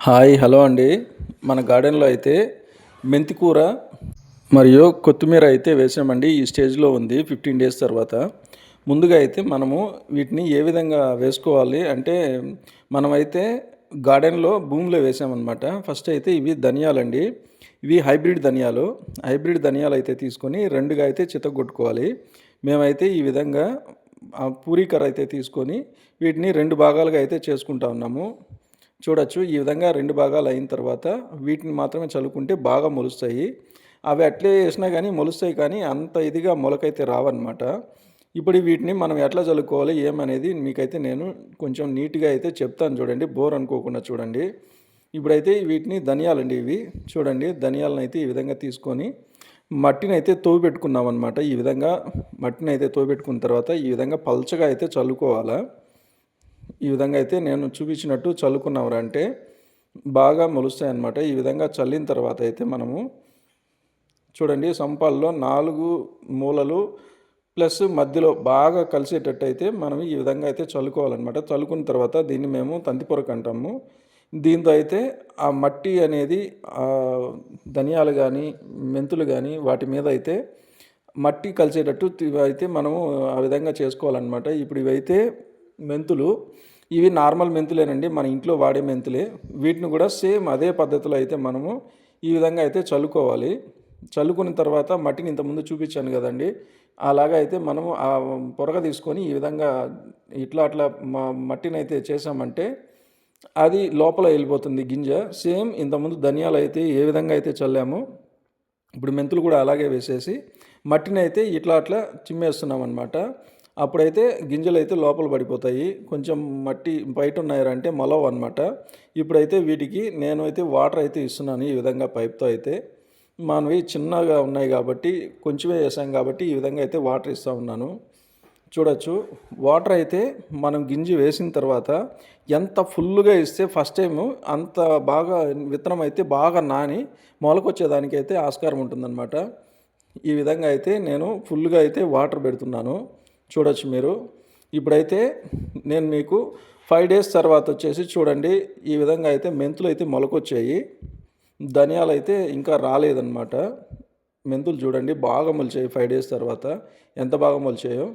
Hi hello అండి. మన గార్డెన్లో అయితే మెంతికూర మరియు కొత్తిమీర అయితే వేసామండి. ఈ స్టేజ్లో ఉంది ఫిఫ్టీన్ డేస్ తర్వాత. ముందుగా అయితే మనము వీటిని ఏ విధంగా వేసుకోవాలి అంటే మనమైతే గార్డెన్లో భూమిలో వేసామన్నమాట. ఫస్ట్ అయితే ఇవి ధనియాలండి. ఇవి హైబ్రిడ్ ధనియాలు. హైబ్రిడ్ ధనియాలు అయితే తీసుకొని రెండుగా అయితే చితగొట్టుకోవాలి మేమైతే ఈ విధంగా ఆ పూరీకర అయితే తీసుకొని వీటిని రెండు భాగాలుగా అయితే చేసుకుంటా ఉన్నాము. చూడొచ్చు. ఈ విధంగా రెండు భాగాలు అయిన తర్వాత వీటిని మాత్రమే చల్లుకుంటే బాగా మొలుస్తాయి. అవి అట్లే వేసినా కానీ మొలుస్తాయి కానీ అంత ఇదిగా మొలకైతే రావన్నమాట. ఇప్పుడు వీటిని మనం ఎట్లా చల్లుకోవాలి? ఏమనేది మీకైతే నేను కొంచెం నీట్గా అయితే చెప్తాను చూడండి. బోర్ అనుకోకుండా చూడండి. ఇప్పుడైతే వీటిని ధనియాలండి ఇవి. చూడండి ధనియాలను అయితే ఈ విధంగా తీసుకొని మట్టిని అయితే తోవి పెట్టుకున్నాం అనమాట ఈ విధంగా మట్టిని అయితే తోవి పెట్టుకున్న తర్వాత ఈ విధంగా పల్చగా అయితే చల్లుకోవాలా. ఈ విధంగా అయితే నేను చూపించినట్టు చల్లుకున్నాము అంటే బాగా మొలుస్తాయి అన్నమాట ఈ విధంగా చల్లిన తర్వాత అయితే మనము చూడండి సంపాల్లో నాలుగు మూలలు ప్లస్ మధ్యలో బాగా కలిసేటట్టు అయితే మనం ఈ విధంగా అయితే చల్లుకోవాలన్నమాట. చల్లుకున్న తర్వాత దీన్ని మేము తంతిపొరకు అంటాము. దీంతో అయితే ఆ మట్టి అనేది ధనియాలు కానీ మెంతులు కానీ వాటి మీద అయితే మట్టి కలిసేటట్టు అయితే మనము ఆ విధంగా చేసుకోవాలన్నమాట. ఇప్పుడు ఇవైతే మెంతులు. ఇవి నార్మల్ మెంతులేనండి మన ఇంట్లో వాడే మెంతులే. వీటిని కూడా సేమ్ అదే పద్ధతిలో అయితే మనము ఈ విధంగా అయితే చల్లుకోవాలి. చల్లుకున్న తర్వాత మట్టిని ఇంతకుముందు చూపించాను కదండి అలాగా అయితే మనము ఆ పొరగ తీసుకొని ఈ విధంగా ఇట్లా అట్లా మట్టిని అయితే చేసామంటే అది లోపల వెళ్ళిపోతుంది గింజ. సేమ్ ఇంతకుముందు ధనియాలు అయితే ఏ విధంగా అయితే చల్లామో ఇప్పుడు మెంతులు కూడా అలాగే వేసేసి మట్టిని అయితే ఇట్లా అట్లా చిమ్మేస్తున్నాం అనమాట అప్పుడైతే గింజలు అయితే లోపల పడిపోతాయి. కొంచెం మట్టి బయట ఉన్నాయంటే మొలవ అనమాట ఇప్పుడైతే వీటికి నేను అయితే వాటర్ అయితే ఇస్తున్నాను ఈ విధంగా పైప్తో అయితే. మనవి చిన్నగా ఉన్నాయి కాబట్టి కొంచెమే వేసాం కాబట్టి ఈ విధంగా అయితే వాటర్ ఇస్తూ ఉన్నాను. చూడొచ్చు. వాటర్ అయితే మనం గింజి వేసిన తర్వాత ఎంత ఫుల్గా ఇస్తే ఫస్ట్ టైము అంత బాగా విత్తనం అయితే బాగా నాని మొలకొచ్చేదానికైతే ఆస్కారం ఉంటుందన్నమాట. ఈ విధంగా అయితే నేను ఫుల్గా అయితే వాటర్ పెడుతున్నాను. చూడొచ్చు మీరు. ఇప్పుడైతే నేను మీకు ఫైవ్ డేస్ తర్వాత వచ్చేసి చూడండి ఈ విధంగా అయితే మెంతులు అయితే మొలకొచ్చాయి. ధనియాలు అయితే ఇంకా రాలేదన్నమాట. మెంతులు చూడండి బాగా మొలిచాయి ఫైవ్ డేస్ తర్వాత. ఎంత బాగా మొలిచాయో.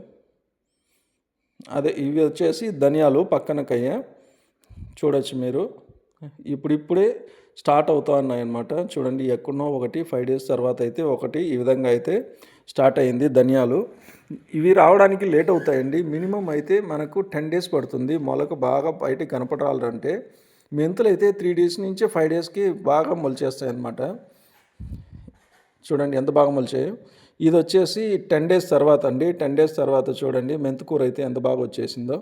అదే ఇవి వచ్చేసి ధనియాలు పక్కన కయ్య. చూడొచ్చు మీరు. ఇప్పుడిప్పుడే స్టార్ట్ అవుతా ఉన్నాయన్నమాట. చూడండి ఎక్కడో ఒకటి ఫైవ్ డేస్ తర్వాత అయితే ఒకటి ఈ విధంగా అయితే స్టార్ట్ అయింది ధనియాలు. ఇవి రావడానికి లేట్ అవుతాయండి. మినిమం అయితే మనకు టెన్ డేస్ పడుతుంది. మొలక బాగా బయట కనపడాలంటే మెంతులు అయితే త్రీ డేస్ నుంచి ఫైవ్ డేస్కి బాగా మొలిచేస్తాయి అన్నమాట చూడండి ఎంత బాగా మొలిచాయో. ఇది వచ్చేసి టెన్ డేస్ తర్వాత అండి. టెన్ డేస్ తర్వాత చూడండి మెంతుకూర అయితే ఎంత బాగా వచ్చేసిందో.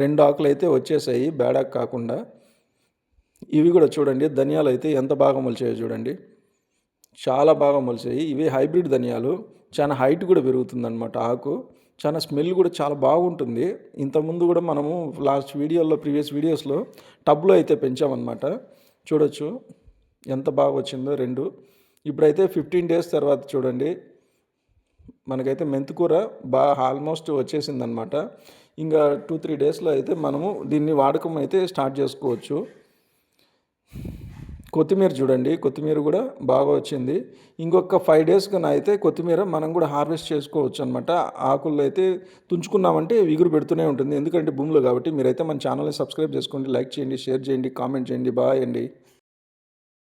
రెండు ఆకులు అయితే వచ్చేసాయి బేడాకు కాకుండా. ఇవి కూడా చూడండి ధనియాలు అయితే ఎంత బాగా మొలిచాయో చూడండి. చాలా బాగా మొలిచాయి. ఇవి హైబ్రిడ్ ధనియాలు. చాలా హైట్ కూడా పెరుగుతుందన్నమాట ఆకు. చాలా స్మెల్ కూడా చాలా బాగుంటుంది. ఇంతకుముందు కూడా మనము లాస్ట్ వీడియోలో ప్రీవియస్ వీడియోస్లో టబ్లో అయితే పెంచామన్నమాట. చూడొచ్చు ఎంత బాగా వచ్చిందో రెండు. ఇప్పుడైతే ఫిఫ్టీన్ డేస్ తర్వాత చూడండి. మనకైతే మెంతికూర బాగా ఆల్మోస్ట్ వచ్చేసిందనమాట ఇంకా టూ త్రీ డేస్లో అయితే మనము దీన్ని వాడకం అయితే స్టార్ట్ చేసుకోవచ్చు. కొత్తిమీర చూడండి కొత్తిమీర కూడా బాగా వచ్చింది. ఇంకొక ఫైవ్ డేస్ కన్నా అయితే కొత్తిమీర మనం కూడా హార్వెస్ట్ చేసుకోవచ్చు అనమాట ఆకుల్లో అయితే తుంచుకున్నామంటే విగురు పెడుతూనే ఉంటుంది. ఎందుకంటే భూమిలో కాబట్టి మీరైతే మన ఛానల్ని సబ్స్క్రైబ్ చేసుకోండి లైక్ చేయండి షేర్ చేయండి కామెంట్ చేయండి బాయ్ అండి.